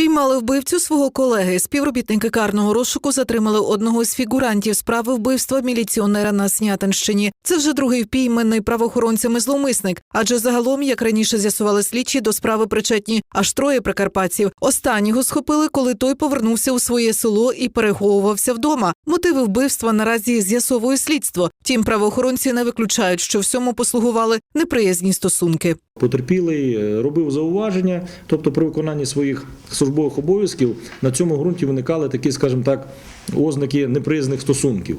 Спіймали вбивцю свого колеги. Співробітники карного розшуку затримали одного з фігурантів справи вбивства міліціонера на Снятинщині. Це вже другий впіймений правоохоронцями зловмисник. Адже загалом, як раніше з'ясували слідчі, до справи причетні аж троє прикарпатців. Останнього схопили, коли той повернувся у своє село і переховувався вдома. Мотиви вбивства наразі з'ясовує слідство. Втім, правоохоронці не виключають, що всьому послугували неприязні стосунки. Потерпілий е, робив зауваження, тобто при виконанні своїх службових обов'язків на цьому ґрунті виникали такі, скажімо так, ознаки неприязних стосунків.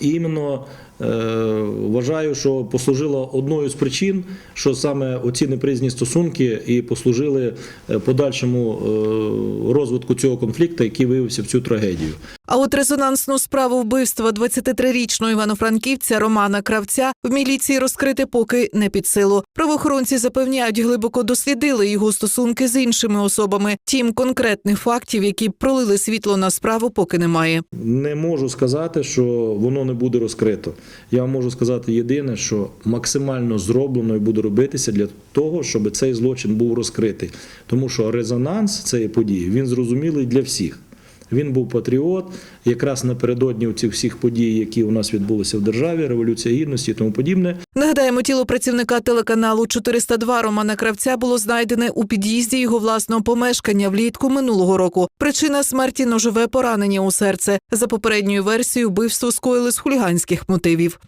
І іменно е, вважаю, що послужило одною з причин, що саме оці неприязні стосунки і послужили е, подальшому е, розвитку цього конфлікту, який виявився в цю трагедію. А от резонансну справу вбивства 23-річного івано-франківця Романа Кравця в міліції розкрити поки не під силу. Правоохоронці запевняють, глибоко дослідили його стосунки з іншими особами. Тім конкретних фактів, які пролили світло на справу, поки немає. Не можу сказати, що воно не буде розкрито. Я можу сказати єдине, що максимально зроблено і буде робитися для того, щоб цей злочин був розкритий. Тому що резонанс цієї події він зрозумілий для всіх. Він був патріот, якраз напередодні цих всіх подій, які у нас відбулися в державі, революція гідності і тому подібне. Нагадаємо, тіло працівника телеканалу 402 Романа Кравця було знайдене у під'їзді його власного помешкання влітку минулого року. Причина смерті ножове поранення у серце. За попередньою версією, вбивство скоїли з хуліганських мотивів.